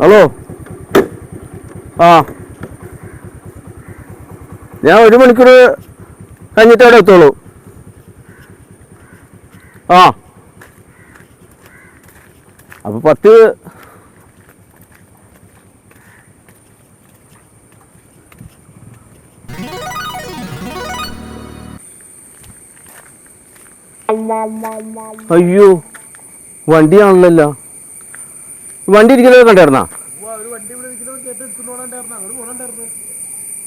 Hello? ആ. ഞാൻ ഒരു മണിക്കൂർ കഴിഞ്ഞിട്ട് അവിടെ എത്തുള്ളൂ. ആ. അപ്പോൾ പത്ത് അയ്യോ വണ്ടിയാണല്ലോ വണ്ടി ഇരിക്കുന്നത് കണ്ടായിരുന്നാ?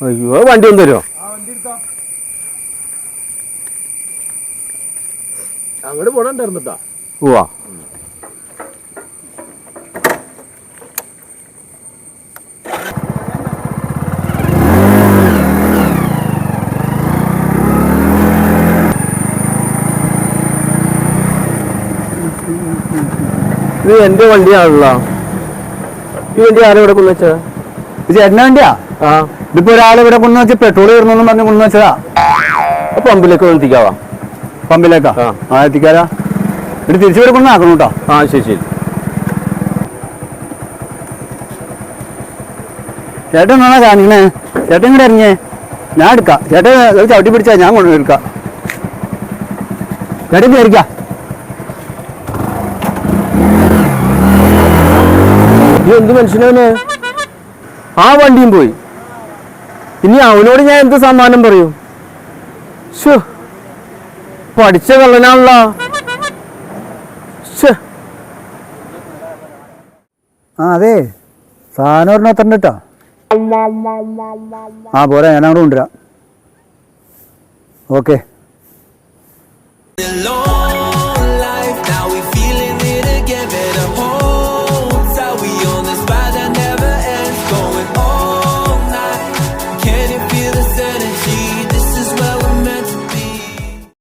അയ്യോ വണ്ടി ഒന്ന് തരുമോ അങ്ങോട്ട് പോണണ്ടായിരുന്നിട്ടാ പോവാ ഇത് എന്റെ വണ്ടിയാണല്ലോ. ഈ വണ്ടി ആരും ഇവിടെ കൊണ്ടുവച്ചാ ഇത് ചേട്ടന്റെ വണ്ടിയാ? ആ. ഇതിപ്പോ ഒരാൾ ഇവിടെ കൊണ്ടു വെച്ച് പെട്രോൾ തീർന്നു പറഞ്ഞു കൊണ്ടു വെച്ചതാ. അപ്പൊ പമ്പിലേക്ക് എത്തിക്കാവാ? പമ്പിലേക്കാ? ആ. എത്തിക്കാരാ ഇവിടെ തിരിച്ചു ഇവിടെ കൊണ്ടു ആക്കണം കേട്ടോ. ആ ശരി ശരി. ചേട്ടൻ എന്നാ കാണിക്കണേ? ചേട്ടൻ ഇങ്ങോട്ട് ഇറങ്ങിയേ. ഞാൻ എടുക്കാം. ചേട്ടൻ ഇത് ചവിട്ടി പിടിച്ചാ ഞാൻ കൊണ്ടു എടുക്കാം. ചേട്ടൻ കയറിക്കാം? ഇത് എന്ത് മനുഷ്യനവന് ആ വണ്ടിയും പോയി. ഇനി അവനോട് ഞാൻ എന്ത് സമ്മാനം പറയും? ശ്ശോ, പഠിച്ച കള്ളനാണല്ലോ. ആ അതെ. സാധനം ഒരെണ്ണം എത്ര കേട്ടോ. ആ പോരാ ഞാൻ അങ്ങോട്ട് കൊണ്ടുവരാം. ഓക്കെ.